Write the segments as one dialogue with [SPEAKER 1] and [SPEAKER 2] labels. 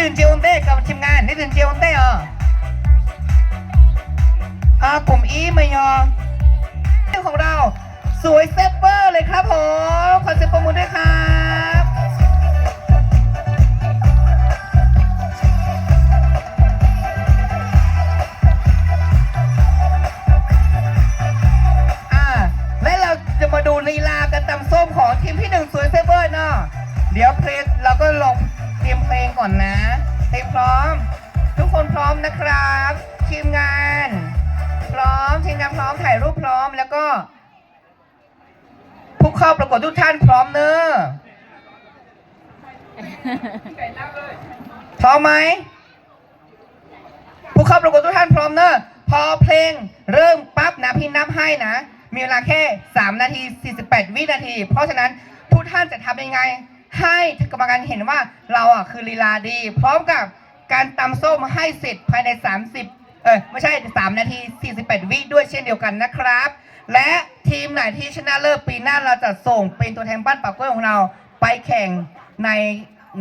[SPEAKER 1] ตื่นเจอุนเต้กับทีมงานนี่ตื่นเจอุนเต้เหรออ่ากลุ่มอีมายอของเราสวยเซฟเวอร์เลยครับผมขอเสียงปรบมือด้วยครับอ่าและเราจะมาดูลีลากันตำส้มของทีมที่หนึ่งสวยเซฟเวอร์เนาะเดี๋ยวเพลงเราก็ลง ก่อนนะเพลงพร้อม ทุกคนพร้อมนะครับทีมงาน พร้อมทีมงานพร้อมถ่ายรูปพร้อมแล้วก็ผู้เข้าประกวดทุกท่านพร้อมเนอะพร้อมไหมผู้เข้าประกวดทุกท่านพร้อมเนอะพอเพลงเริ่มปั๊บนะพี่นับให้นะ มีเวลาแค่ 3 นาที 48 วินาที เพราะฉะนั้นทุกท่านจะทำยังไง ให้กรรมการเห็นว่าเราอะคือลีลาดี พร้อมกับการตำส้มให้เสร็จภายใน 30 เออไม่ใช่ 3 นาที 48 วิด้วยเช่นเดียวกันนะครับ และทีมไหนที่ชนะเลิศปีหน้าเราจะส่งเป็นตัวแทนบ้านปากกล้วยของเราไปแข่งใน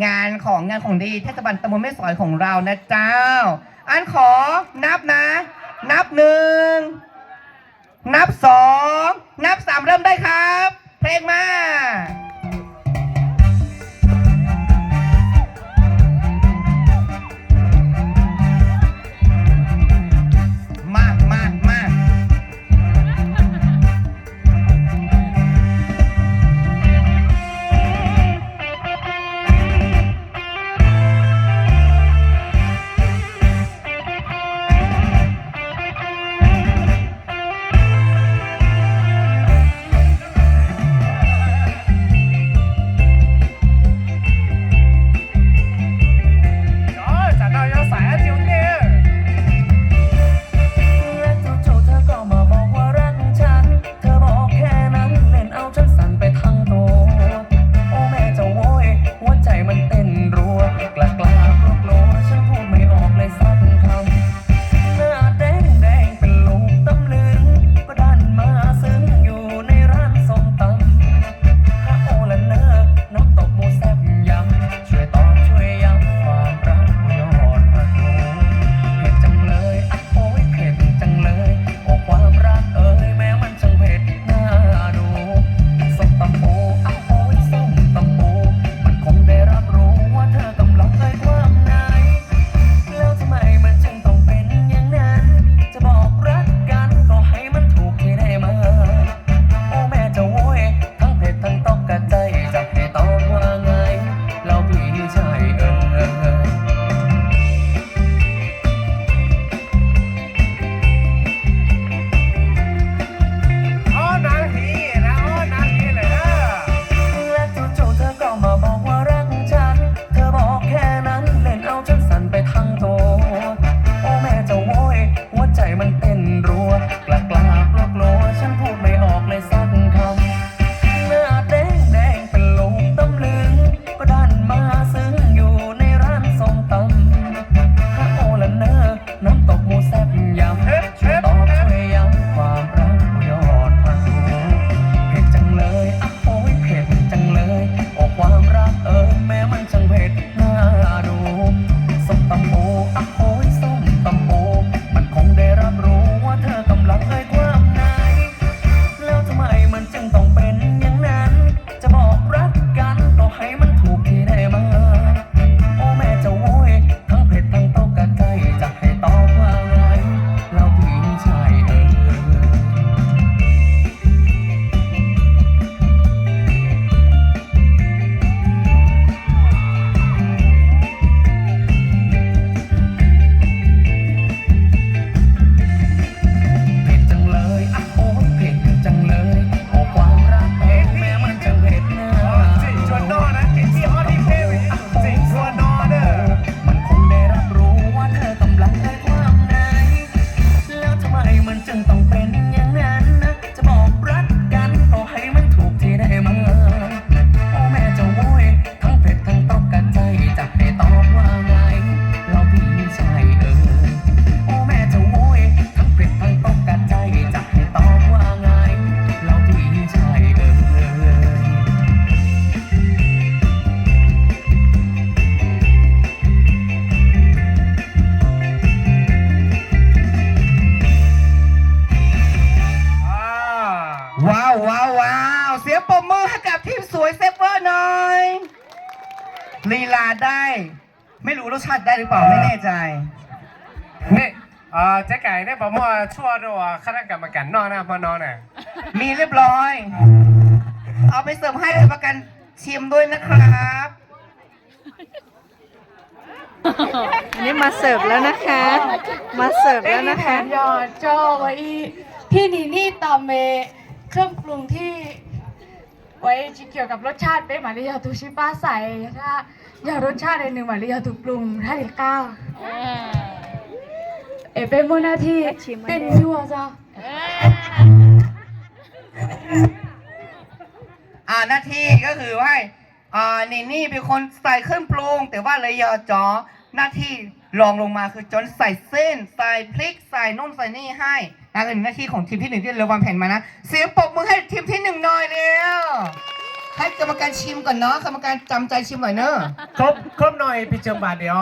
[SPEAKER 1] งานของงานของดีเทศบาลตำบลแม่สอยของเรานะเจ้า อันขอนับนะ นับหนึ่ง ยงปมมือให้กับทีมสวยเซฟเวอร์หน่อยลีลาได้ ไม่รู้รสชาติได้หรือเปล่าไม่แน่ใจ
[SPEAKER 2] นี่เเจ๊ไก่ได้ปมมือชั่วดัวคณะกรรมการนอกน้าพอนอนน่ะ
[SPEAKER 1] มีเรียบร้อย เอาไปเสริมให้ประกันชิมด้วยนะครับ
[SPEAKER 3] อันนี้มาเสิร์ฟแล้วนะคะ มาเสิร์ฟแล้วนะคะ
[SPEAKER 4] ยอดโจไวอีพี่นีนี่ตอมเม เครื่องปรุงที่ ไว้เกี่ยวกับรสชาติเป็นมาริยาตุชิป้าใส่ถ้าอยากรสชาติในหนึ่งมาริยาตุปรุงถ้าเด็กเก้าเอเป็นโมนาที่เป็นยัวจ้ะ
[SPEAKER 1] อ่าหน้าที่ก็คือว่าอ่านี่นี่เป็นคนใส่เครื่องปรุง แต่ว่าเลยอจอหน้าที่ รองลงมาคือจนใส่เส้น ใส่พริก ใส่นู่นใส่นี่ให้นั่นคือหน้าที่ของทีมที่หนึ่งที่เราวางแผนมานะ เสียงปรบมือให้ทีมที่หนึ่งหน่อยเร็วให้กรรมการชิมก่อนเนาะกรรมการจำใจชิมหน่อยเนอะ
[SPEAKER 2] ครบครบหน่อยพี่เจิมบาทเดียว